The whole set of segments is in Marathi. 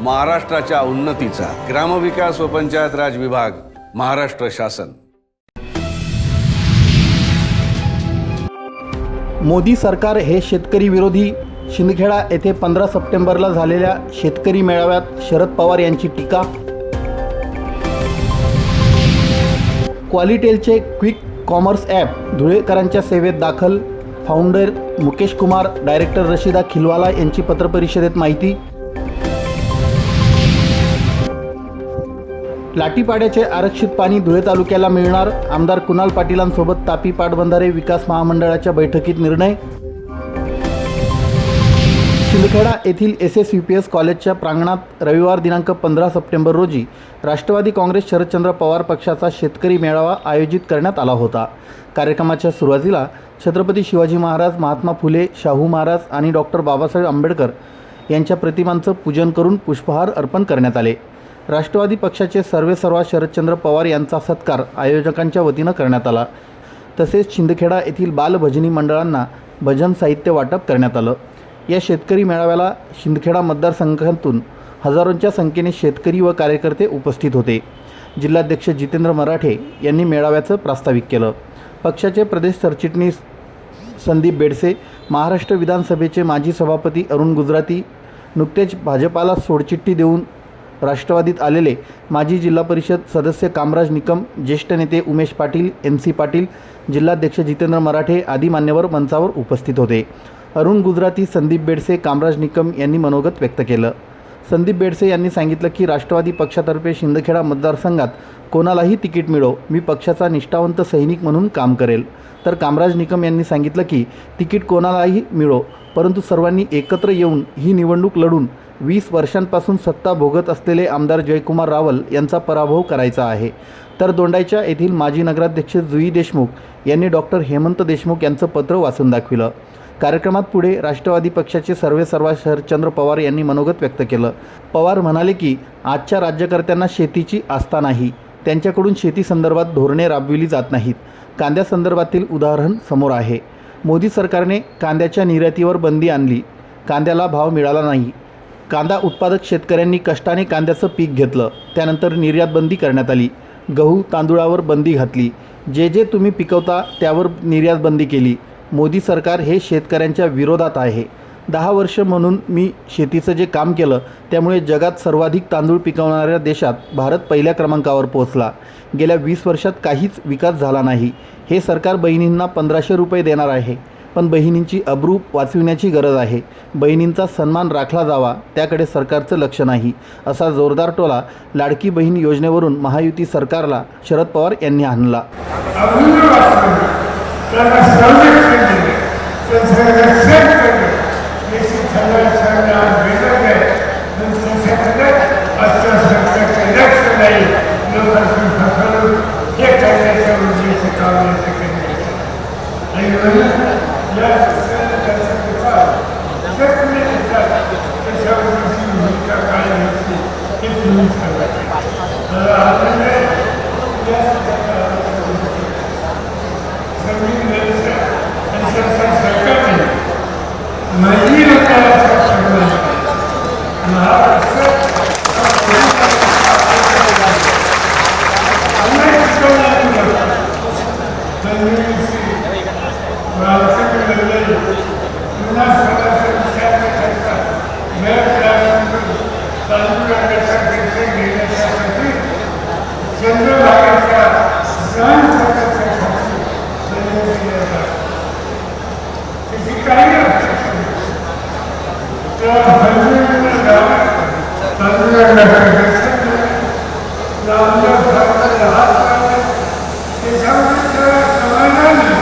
महाराष्ट्राच्या उन्नतीचा ग्रामविकास व पंचायत राज विभाग महाराष्ट्र शासन. मोदी सरकार हे शेतकरी विरोधी. शिंदखेडा येथे पंधरा सप्टेंबरला झालेल्या शेतकरी मेळाव्यात शरद पवार यांची टीका. क्वालिटेलचे क्विक कॉमर्स ॲप धुळेकरांच्या सेवेत दाखल. फाउंडर मुकेश कुमार डायरेक्टर रशिदा खिलवाला यांची पत्रपरिषदेत माहिती. लाटीपाड्याचे आरक्षित पाणी धुळे तालुक्याला मिळणार. आमदार कुणाल पाटीलांसोबत तापी पाटबंधारे विकास महामंडळाच्या बैठकीत निर्णय. शिंदखेडा येथील S S U P S कॉलेजच्या प्रांगणात रविवार दिनांक पंधरा सप्टेंबर रोजी राष्ट्रवादी काँग्रेस शरदचंद्र पवार पक्षाचा शेतकरी मेळावा आयोजित करण्यात आला होता. कार्यक्रमाच्या सुरुवातीला छत्रपती शिवाजी महाराज महात्मा फुले शाहू महाराज आणि डॉक्टर बाबासाहेब आंबेडकर यांच्या प्रतिमांचं पूजन करून पुष्पहार अर्पण करण्यात आले. राष्ट्रवादी पक्षाचे सर्वेसर्वा शरदचंद्र पवार यांचा सत्कार आयोजकांच्या वतीनं करण्यात आला. तसेच शिंदखेडा येथील बालभजनी मंडळांना भजन साहित्य वाटप करण्यात आलं. या शेतकरी मेळाव्याला शिंदखेडा मतदारसंघातून हजारोंच्या संख्येने शेतकरी व कार्यकर्ते उपस्थित होते. जिल्हाध्यक्ष जितेंद्र मराठे यांनी मेळाव्याचं प्रास्ताविक केलं. पक्षाचे प्रदेश सरचिटणीस संदीप बेडसे महाराष्ट्र विधानसभेचे माजी सभापती अरुण गुजराती नुकतेच भाजपाला सोडचिठ्ठी देऊन राष्ट्रवादीत आलेले माजी जिल्हा परिषद सदस्य कामराज निकम ज्येष्ठ नेते उमेश पाटील एम सी पाटील जिल्हाध्यक्ष जितेंद्र मराठे आदी मान्यवर मंचावर उपस्थित होते. अरुण गुजराती संदीप बेडसे कामराज निकम यांनी मनोगत व्यक्त केलं. संदीप बेडसे यांनी सांगितलं की राष्ट्रवादी पक्षातर्फे शिंदखेडा मतदारसंघात कोणालाही तिकीट मिळो मी पक्षाचा निष्ठावंत सैनिक म्हणून काम करेल. तर कामराज निकम यांनी सांगितलं की तिकीट कोणालाही मिळो परंतु सर्वांनी एकत्र येऊन ही निवडणूक लढून वीस वर्षांपासून सत्ता भोगत असलेले आमदार जयकुमार रावल यांचा पराभव करायचा आहे. तर दोंडाईच्या येथील माजी नगराध्यक्ष जुई देशमुख यांनी डॉक्टर हेमंत देशमुख यांचं पत्र वाचून दाखविलं. कार्यक्रमात पुढे राष्ट्रवादी पक्षाचे सर्वेसर्वा शरदचंद्र पवार यांनी मनोगत व्यक्त केलं. पवार म्हणाले की आजच्या राज्यकर्त्यांना शेतीची आस्था नाही. त्यांच्याकडून शेतीसंदर्भात धोरणे राबविली जात नाहीत. कांद्यासंदर्भातील उदाहरण समोर आहे. मोदी सरकारने कांद्याच्या निर्यातीवर बंदी आणली. कांद्याला भाव मिळाला नाही. कांदा उत्पादक शेतकऱ्यांनी कष्टाने कांद्याचं पीक घेतलं. त्यानंतर निर्यात बंदी करण्यात आली. गहू तांदूळावर बंदी घातली. जे जे तुम्ही पिकवता त्यावर निर्यात बंदी केली. मोदी सरकार हे शेतकऱ्यांच्या विरोधात आहे. दहा वर्ष म्हणून मी शेतीचं जे काम केलं त्यामुळे जगात सर्वाधिक तांदूळ पिकवणाऱ्या देशात भारत पहिल्या क्रमांकावर पोहोचला. गेल्या वीस वर्षात काहीच विकास झाला नाही. हे सरकार बहिणींना पंधराशे रुपये देणार आहे. पण बहिणींची अब्रू वाचविण्याची गरज आहे. बहिणींचा सन्मान राखला जावा त्याकडे सरकारचं लक्ष नाही. असा जोरदार टोला लाडकी बहीण योजनेवरून महायुती सरकारला शरद पवार यांनी आणला. त्यांना संरक्षण देणे त्यांचं रक्षण करणे याची सगळ्या सगळ्या गरज आहे पण त्याच्याकडे असं सरकारचं लक्ष नाही लोकांची फसवणूक हे करण्याच्या उद्देश काम करण्याचं आणि म्हणून या सरकारचं विचार जखमी येतात त्याच्यावरची भूमिका काय घ्यायची हे तुम्ही सांगा तर आपण संगीत व्यवसाय आणि संसार सरकारने माझी लोकांना सक्षम महाराष्ट्र चंद्रभागेच्या सण त्याची काही अपेक्षा नाही. तेव्हा भंजनाच्या गावात भंजनाचं दर्शन केलं. लावलं, भरलं, हात लावले. त्याच्यामध्ये त्याला समाधान आहे.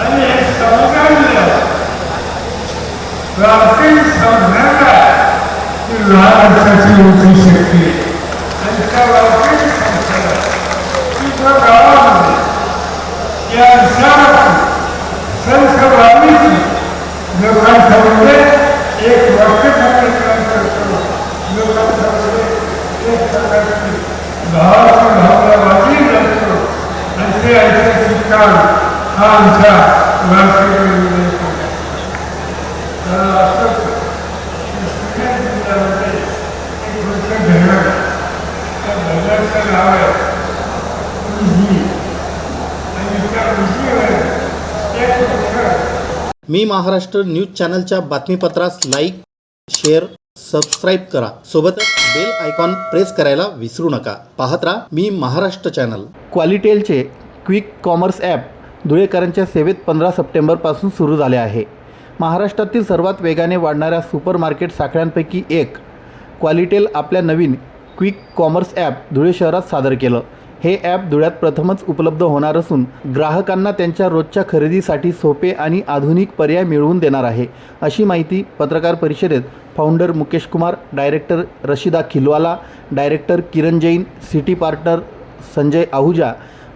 आणि हे समाधान रात्री समजायला ती लहान वर्षाची मोठी शक्ती आहे. आणि त्या वारकरी संस्थेला तिथं गावामध्ये या विचाराची संसभावीची लोकांसमोर एक वाक्यप्रचार करतो लोकांसमोर एक प्रकारची भावाची भावना वाजी लागतो असे ऐतिहासिक काळ हा आमचा वारकरी त्या नाव आहे. मी महाराष्ट्र न्यूज चॅनलच्या बातमीपत्रास लाईक शेअर सबस्क्राईब करा. सोबतच बेल आयकॉन प्रेस करायला विसरू नका. पाहत राहा मी महाराष्ट्र चॅनल. क्वालिटेलचे क्विक कॉमर्स ॲप धुळेकरांच्या सेवेत पंधरा सप्टेंबरपासून सुरू झाले आहे. महाराष्ट्रातील सर्वात वेगाने वाढणाऱ्या सुपर मार्केट साखळ्यांपैकी एक क्वालिटेल आपल्या नवीन क्विक कॉमर्स ॲप धुळे शहरात सादर केलं. हे ॲप धुळ्यात प्रथमच उपलब्ध होणार असून ग्राहकांना त्यांच्या रोजच्या खरेदीसाठी सोपे आणि आधुनिक पर्याय मिळवून देणार आहे. अशी माहिती पत्रकार परिषदेत founder Mukesh Kumar director Rashida Khilwala director Kiran Jain city partner Sanjay Ahuja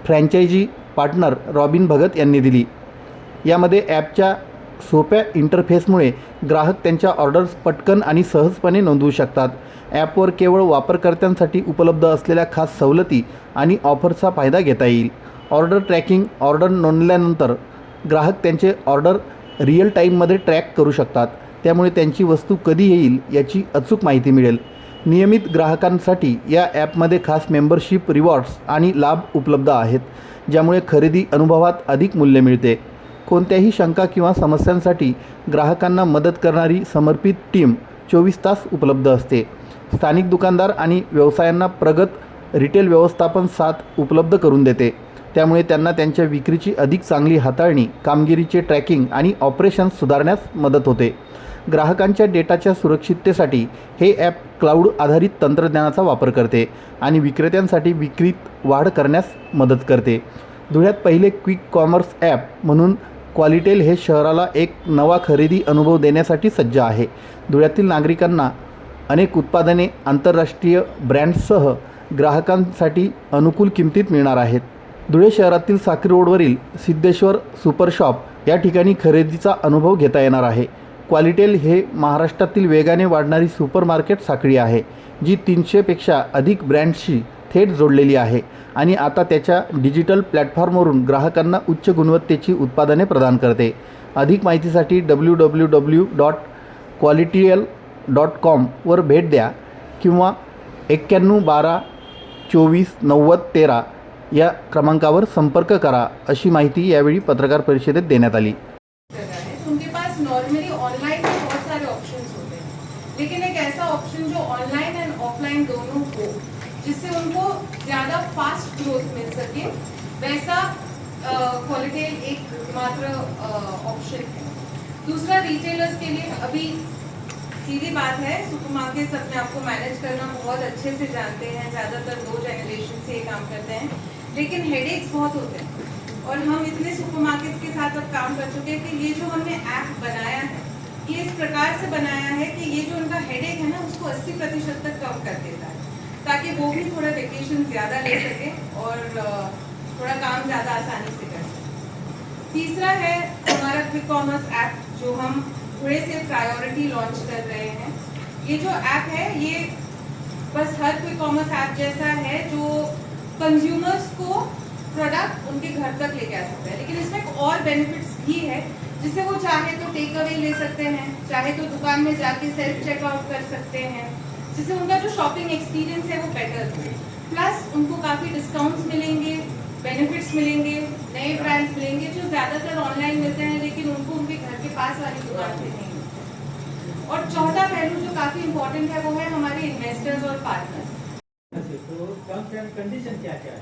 franchise partner Robin Bhagat यांनी दिली. यामध्ये ॲपच्या सोप्या इंटरफेसमुळे ग्राहक त्यांच्या ऑर्डर्स पटकन आणि सहजपणे नोंदवू शकतात. ॲपवर केवळ वापरकर्त्यांसाठी उपलब्ध असलेल्या खास सवलती आणि ऑफरचा फायदा घेता येईल. ऑर्डर ट्रॅकिंग ऑर्डर नोंदल्यानंतर ग्राहक त्यांचे ऑर्डर रिअल टाईममध्ये ट्रॅक करू शकतात. त्यामुळे त्यांची वस्तू कधी येईल याची अचूक माहिती मिळेल. नियमित ग्राहकांसाठी या ॲपमध्ये खास मेंबरशिप रिवॉर्ड्स आणि लाभ उपलब्ध आहेत ज्यामुळे खरेदी अनुभवात अधिक मूल्य मिळते. कोणत्याही शंका किंवा समस्यांसाठी ग्राहकांना मदत करणारी समर्पित टीम चोवीस तास उपलब्ध असते. स्थानिक दुकानदार आणि व्यवसायांना प्रगत रिटेल व्यवस्थापन साथ उपलब्ध करून देते. त्यामुळे त्यांना त्यांच्या विक्रीची अधिक चांगली हाताळणी कामगिरीचे ट्रॅकिंग आणि ऑपरेशन्स सुधारण्यास मदत होते. ग्राहकांच्या डेटाच्या सुरक्षिततेसाठी हे ॲप क्लाउड आधारित तंत्रज्ञानाचा वापर करते आणि विक्रेत्यांसाठी विक्रीत वाढ करण्यास मदत करते. धुळ्यात पहिले क्विक कॉमर्स ॲप म्हणून क्वालिटेल हे शहराला एक नवा खरेदी अनुभव देण्यासाठी सज्ज आहे. धुळ्यातील नागरिकांना अनेक उत्पादने आंतरराष्ट्रीय ब्रँड्ससह ग्राहकांसाठी अनुकूल किमतीत मिळणार आहेत. धुळे शहरातील साखरी रोडवरील सिद्धेश्वर सुपर शॉप या ठिकाणी खरेदीचा अनुभव घेता येणार आहे. क्वालिटेल हे महाराष्ट्रातील वेगाने वाढणारी सुपर मार्केट साखळी आहे जी तीनशेपेक्षा अधिक ब्रँडशी थेट जोडलेली आहे आणि आता त्याच्या डिजिटल प्लॅटफॉर्मवरून ग्राहकांना उच्च गुणवत्तेची उत्पादने प्रदान करते. अधिक माहितीसाठी W W W dot Qualitel dot कॉमवर भेट द्या किंवा एक्क्याण्णव बारा चोवीस नव्वद तेरा या क्रमांकावर संपर्क करा अशी माहिती यावेळी पत्रकार परिषदेत देण्यात आली. लेकिन एक ऐसा ऑप्शन जो ऑनलाइन एंड ऑफलाइन दोनों जिससे उनको ज़्यादा फास्ट ग्रोथ मिल सके। वैसा क्वालिटेल एक मात्र ऑप्शन है। दूसरा रिटेलर्स के लिए अभी सीधी बात है सुपरमार्केट्स अपने आप को मैनेज करना बहुत अच्छे से जानते हैं। ज़्यादातर दो जनरेशन से ये काम करते हैं। लेकिन हेडेक्स बहुत होते हैं। और हम इतने सुपरमार्केट्स के साथ अब काम कर चुके हैं कि ये जो हमने ऐप बनाया है, ये इस प्रकार से बनाया है कि ये जो उनका हेडेक है ना, उसको 80 प्रतिशत तक कम कर देता है। ताकि वो भी थोड़ा वेकेशन ज़्यादा ले सके और थोड़ा काम ज़्यादा आसानी से कर सके। तीसरा है हमारा क्विक कॉमर्स ऐप जो हम थोड़े से प्रायोरिटी लॉन्च कर रहे हैं। ये जो ऐप है, ये बस हर क्विक कॉमर्स ऐप जैसा है जो कंज्यूमर्स को प्रोडक्ट उनके घर तक लेके आ सकता है। लेकिन इसमें एक और बेनिफिट्स भी है, जिससे वो चाहे तो टेक अवे ले सकते हैं, चाहे तो दुकान में जाके सेल्फ चेकआउट कर सकते हैं। जिससे उनका जो शॉपिंग एक्सपीरियंस है वो बेटर हो प्लस उनको काफ़ी डिस्काउंट्स मिलेंगे बेनिफिट्स मिलेंगे नए ब्रांड्स मिलेंगे जो ज़्यादातर ऑनलाइन मिलते हैं लेकिन उनको उनके घर के पास वाली दुकान पे नहीं और चौथा पहलू जो काफ़ी इंपॉर्टेंट है वो है हमारे इन्वेस्टर्स और पार्टनर्स तो एंड कंडीशन क्या क्या है?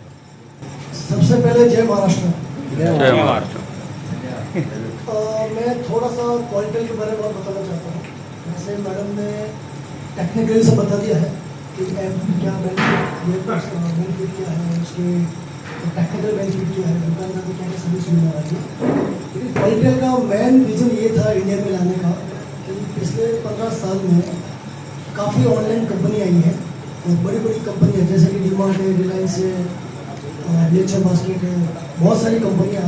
सबसे पहले जय महाराष्ट्र। जय महाराष्ट्र। मैं थोड़ा सा क्वालिटी के बारे में बताना चाहता हूँ। जैसे मैडम ने टेक्निकली से बता दिया है कि ऐप क्या बेनिफिट बेनिफिट क्या है, उसके टेक्निकल बेनिफिट क्या है दुकानदार को क्या क्या सर्विस मिलने वाली है। लेकिन क्वालिटी का मेन रीज़न ये था इंडिया में लाने का कि पिछले पंद्रह साल में काफ़ी ऑनलाइन कंपनी आई है और बड़ी बड़ी कंपनी है, जैसे कि डीमार्ट है रिलायंस है नेचर बास्केट है, बहुत सारी कंपनियाँ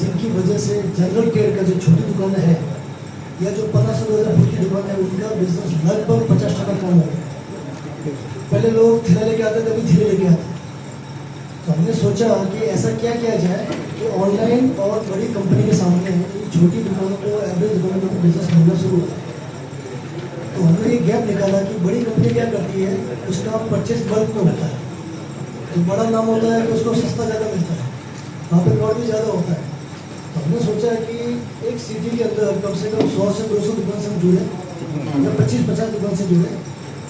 जिनकी वजह से जनरल ट्रेड का जो छोटी दुकानें हैं या जो पंद्रह सौ दो हज़ार फुट की दुकान है, उनका बिज़नेस टका कम हो पहले लोग थैला लेके आते थे अभी धीरे लेके आते। तो हमने सोचा कि ऐसा क्या किया जाए कि ऑनलाइन और बड़ी कंपनी के सामने छोटी दुकानों को एवरेज दुकानों को बिज़नेस मिलना शुरू होता है तो हमने ये गैप निकाला कि बड़ी कंपनी क्या करती है, उसका परचेज बल्क में होता है तो बड़ा नाम होता है तो उसको सस्ता ज़्यादा मिलता है। वहाँ पर क्राउड भी ज़्यादा होता है। तो हमने सोचा कि एक सिटी के अंदर कम से कम सौ से दो सौ दुकान से हम जुड़े, या पच्चीस पचास दुकान से जुड़े।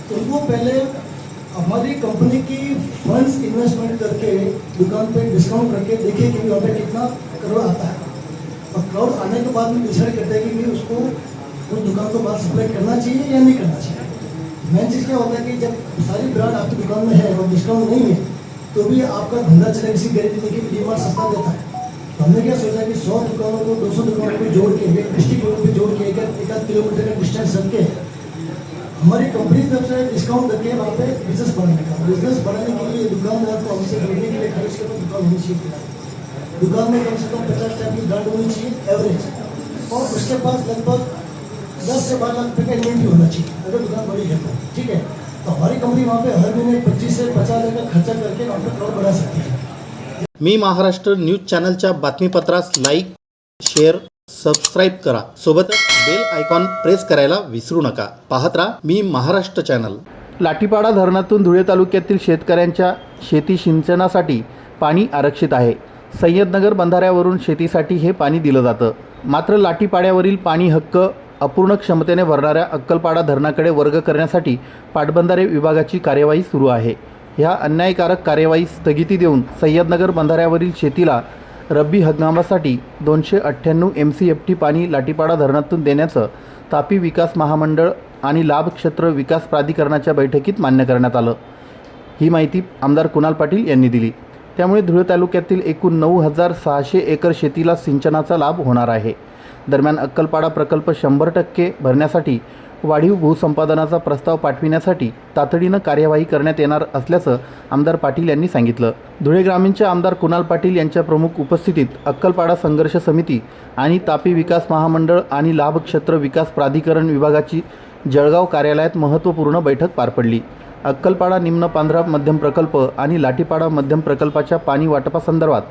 तो उनको पहले हमारी कंपनी की फंड्स इन्वेस्टमेंट करके, दुकान पे डिस्काउंट करके देखिए कि पे कितना करोड़ आता है। और करोड़ आने के बाद में डिसाइड करते हैं कि उसको उस दुकान को माल सप्लाई करना चाहिए या नहीं करना चाहिए। मेन चीज़ क्या होता है कि जब सारी ब्रांड आपकी दुकान में है और डिस्काउंट नहीं है तो भी आपका धंधा चले किसी गारंटी देखिए कि डीमार्ट सस्ता देता है। तो हमने क्या सोचा कि सौ दुकानों को, दो सौ दुकानों को जोड़ के, एक डिस्ट्रिक्ट लेवल पर जोड़ के, एक आध किलोमीटर का डिस्टेंस रख के हमारी कंपनी की तरफ से डिस्काउंट करके वहाँ पे बिजनेस बढ़ाने का। बिजनेस बढ़ाने के लिए दुकानदार को हमसे खरीदने के लिए खरीद उसके दुकान होनी चाहिए फिलहाल। दुकान में कम से कम पचास टाइप की ब्रांड होनी चाहिए एवरेज और उसके पास लगभग दस से बारह लाख रुपये का इन्वेंट्री होना चाहिए अगर दुकान बड़ी है तो ठीक है? तो हमारी कंपनी वहाँ पे हर महीने पच्चीस से पचास हज़ार का खर्चा करके वहाँ पे क्राउड बढ़ा सकती है। मी महाराष्ट्र न्यूज चॅनलच्या बातमीपत्रास लाईक शेअर सबस्क्राईब करा. सोबतच बेल आयकॉन प्रेस करायला विसरू नका. पाहत राहा मी महाराष्ट्र चॅनल लाठीपाडा धरणातून धुळे तालुक्यातील शेतकऱ्यांच्या शेती सिंचनासाठी पाणी आरक्षित आहे. सय्यदनगर बंधाऱ्यावरून शेतीसाठी हे पाणी दिलं जातं. मात्र लाठीपाड्यावरील पाणी हक्क अपूर्ण क्षमतेने भरणाऱ्या अक्कलपाडा धरणाकडे वर्ग करण्यासाठी पाटबंधारे विभागाची कार्यवाही सुरू आहे. ह्या अन्यायकारक कार्यवाही स्थगिती देऊन सय्यदनगर बंधाऱ्यावरील शेतीला रब्बी हंगामासाठी दोनशे अठ्ठ्याण्णव एम सी एफ टी पाणी लाटीपाडा धरणातून देण्याचं तापी विकास महामंडळ आणि लाभक्षेत्र विकास प्राधिकरणाच्या बैठकीत मान्य करण्यात आलं. ही माहिती आमदार कुणाल पाटील यांनी दिली. त्यामुळे धुळे तालुक्यातील एकूण नऊ हजार सहाशे एकर शेतीला सिंचनाचा लाभ होणार आहे. दरम्यान अक्कलपाडा प्रकल्प शंभर टक्के भरण्यासाठी वाढीव भूसंपादनाचा प्रस्ताव पाठविण्यासाठी तातडीनं कार्यवाही करण्यात येणार असल्याचं आमदार पाटील यांनी सांगितलं. धुळे ग्रामीणचे आमदार कुणाल पाटील यांच्या प्रमुख उपस्थितीत अक्कलपाडा संघर्ष समिती आणि तापी विकास महामंडळ आणि लाभक्षेत्र विकास प्राधिकरण विभागाची जळगाव कार्यालयात महत्त्वपूर्ण बैठक पार पडली. अक्कलपाडा निम्न पांढरा मध्यम प्रकल्प आणि लाठीपाडा मध्यम प्रकल्पाच्या पाणी वाटपासंदर्भात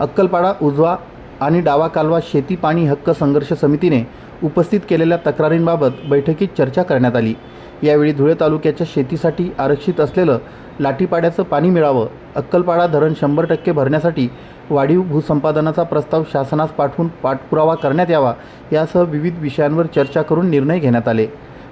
अक्कलपाडा उजवा आणि डावा कालवा शेती पाणी हक्क संघर्ष समितीने उपस्थित केलेल्या तक्रारींबाबत बैठकीत चर्चा करण्यात आली. यावेळी धुळे तालुक्याच्या शेतीसाठी आरक्षित असलेलं लाठीपाड्याचं पाणी मिळावं अक्कलपाडा धरण शंभर टक्के भरण्यासाठी वाढीव भूसंपादनाचा प्रस्ताव शासनास पाठवून पाठपुरावा करण्यात यावा यासह विविध विषयांवर चर्चा करून निर्णय घेण्यात आले.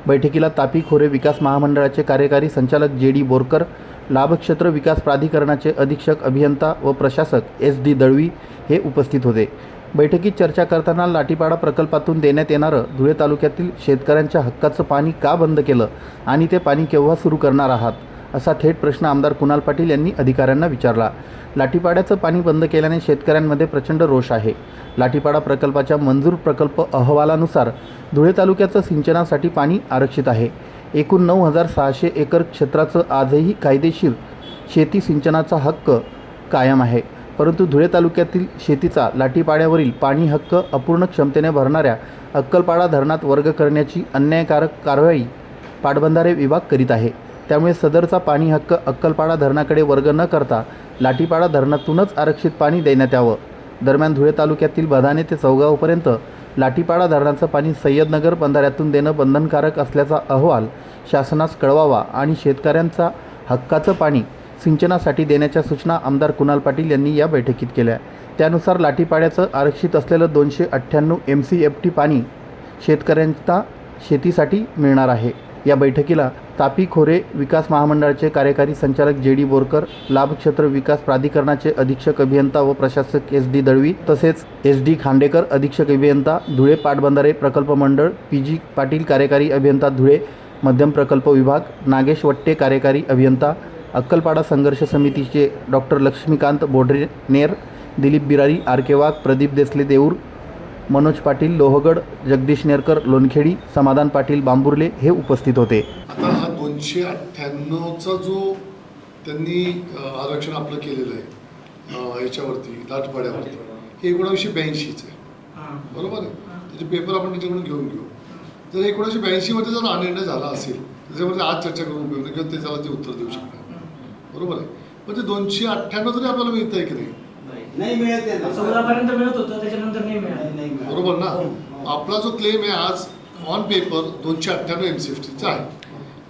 बैठकीला तापी खोरे विकास महामंडळाचे कार्यकारी संचालक जे डी बोरकर लाभक्षेत्र विकास प्राधिकरणाचे अधीक्षक अभियंता व प्रशासक एस डी दळवी हे उपस्थित होते. बैठकीत चर्चा करताना लाठीपाडा प्रकल्पातून देण्यात येणारं धुळे तालुक्यातील शेतकऱ्यांच्या हक्काचं पाणी का बंद केलं आणि ते पाणी केव्हा सुरू करणार आहात असा थेट प्रश्न आमदार कुणाल पाटील यांनी अधिकाऱ्यांना विचारला. लाठीपाड्याचं पाणी बंद केल्याने शेतकऱ्यांमध्ये प्रचंड रोष आहे. लाठीपाडा प्रकल्पाच्या मंजूर प्रकल्प अहवालानुसार धुळे तालुक्याचं सिंचनासाठी पाणी आरक्षित आहे. एकूण नऊ हजार सहाशे एकर क्षेत्राचं आजही कायदेशीर शेती सिंचनाचा हक्क कायम आहे. परंतु धुळे तालुक्यातील शेतीचा लाठीपाड्यावरील पाणी हक्क अपूर्ण क्षमतेने भरणाऱ्या अक्कलपाडा धरणात वर्ग करण्याची अन्यायकारक कारवाई पाटबंधारे विभाग करीत आहे. त्यामुळे सदरचा पाणी हक्क अक्कलपाडा धरणाकडे वर्ग न करता लाठीपाडा धरणातूनच आरक्षित पाणी देण्यात यावं. दरम्यान धुळे तालुक्यातील बधाने ते चौगावपर्यंत लाठीपाडा धरणाचं पाणी सय्यदनगर बंधाऱ्यातून देणं बंधनकारक असल्याचा अहवाल शासनास कळवावा आणि शेतकऱ्यांचा हक्काचं पाणी सिंचनासाठी देण्याच्या सूचना आमदार कुणाल पाटील यांनी या बैठकीत केल्या. त्यानुसार लाठीपाड्याचं आरक्षित असलेलं दोनशे अठ्ठ्याण्णव एम सी एफ टी पाणी शेतकऱ्यांचा शेतीसाठी मिळणार आहे. या बैठकीला तापी खोरे विकास महामंडळाचे कार्यकारी संचालक जे डी बोरकर लाभक्षेत्र विकास प्राधिकरणाचे अधीक्षक अभियंता व प्रशासक एस डी दळवी तसेच एस डी खांडेकर अधीक्षक अभियंता धुळे पाटबंधारे प्रकल्प मंडळ पी जी पाटील कार्यकारी अभियंता धुळे मध्यम प्रकल्प विभाग नागेश वट्टे कार्यकारी अभियंता अक्कलपाडा संघर्ष समितीचे डॉक्टर लक्ष्मीकांत बोढरेनेर दिलीप बिरारी आर के वाघ प्रदीप देसले देऊर मनोज पाटील लोहगड जगदीश नेरकर लोणखेडी समाधान पाटील बांबुर्ले हे उपस्थित होते. आता हा दोनशे अठ्ठ्याण्णवचा जो त्यांनी आरक्षण आपलं केलेलं आहे याच्यावरती लाटपाड्यावरती हे एकोणावीसशे ब्याऐंशीचं आहे. बरोबर आहे? त्याचे पेपर आपण त्याच्याकडून घेऊन घेऊ. जर एकोणीसशे ब्याऐंशीमध्ये जर हा निर्णय झाला असेल त्याच्यामध्ये आज चर्चा करून उपयोग नाही किंवा ते त्याला ते उत्तर देऊ शकतात बरोबर आहे? म्हणजे दोनशे अठ्ठ्याण्णव तरी आपल्याला मिळत आहे की नाही? नाही मिळत आहे ना. चौदा पर्यंत मिळत होतं त्याच्यानंतर नाही मिळत. बरोबर ना? आपला जो क्लेम आहे आज ऑन पेपर दोनशे अठ्ठ्याण्णव एम सी एफ टीचा आहे.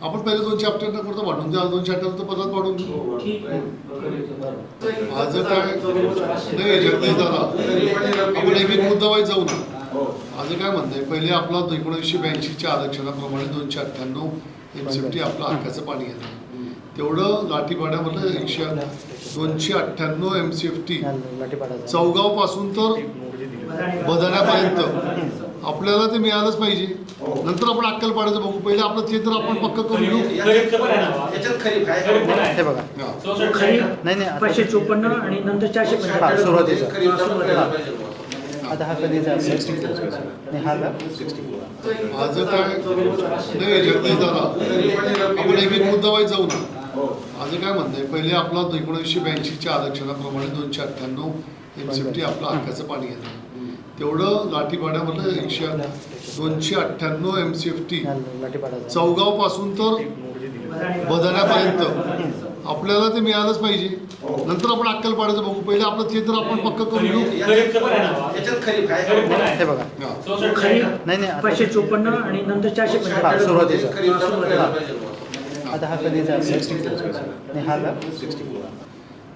आपण पहिले दोनशे अठ्ठ्याण्णव करतो वाढून द्या दोनशे अठ्ठ्याण्णव तर परत वाढून घेऊ माझं काय? नाही जगदीश दादा. आपण एक एक मुद्दा जाऊ ना. माझं काय म्हणणं आहे पहिले आपला एकोणीसशे ब्याऐंशीच्या आरक्षणाप्रमाणे दोनशे अठ्ठ्याण्णव एम सी टी आपलं हक्काचं पाणी येतं तेवढं लाठीपाड्यामधलं एकशे दोनशे अठ्ठ्याण्णव एम सी एफ टी चौगावपासून तर बदाण्यापर्यंत आपल्याला ते मिळालंच पाहिजे. नंतर आपण अक्कल पाडायचं बघू. पहिले आपलं ते तर आपण पक्क करून घेऊ. याच्यात खरीप आहे. बघा. खरी नाही नाही पाचशे चोपन्न आणि नंतर चारशे हा, सुरुवातीचं. आता हा कधीचा नाही हा का? माझं काय? नाही जगदीश दादा. आपण एक एक मुद्दा वाईज जाऊ ना. माझं काय म्हणणं आहे पहिले आपला एकोणीसशे ब्याऐंशीच्या आरक्षणाप्रमाणे दोनशे अठ्ठ्याण्णव एम सी टी आपलं हक्काचं पाणी येतं तेवढं लाठीपाड्यामधलं एकशे दोनशे अठ्ठ्याण्णव एम सी एफ टी चौगावपासून तर बदाण्यापर्यंत. आपल्याला ते मिळालंच पाहिजे. नंतर आपण अक्कल पाडायचं बघू. पहिले आपलं ते तर आपण पक्क करून घेऊ. याच्यात खरीप आहे बघा. खरी नाही नाही आता- पाचशे चोपन्न आणि नंतर चारशे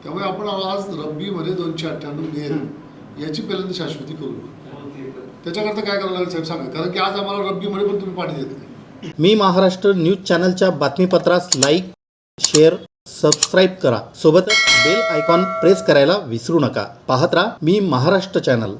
त्यामुळे आपण आज रब्बीमध्ये दोनशे अठ्ठ्याण्णव मिळेल. याची पहिल्यांदा शाश्वती करू. त्याच्याकरता काय करावं लागेल साहेब सांगा. कारण की आज आम्हाला रब्बीमध्ये पण तुम्ही पाणी देत नाही. मी महाराष्ट्र न्यूज चॅनलच्या बातमीपत्रास लाईक शेअर सबस्क्राईब करा. सोबतच बेल आयकॉन प्रेस करायला विसरू नका. पाहत राहा मी महाराष्ट्र चॅनल.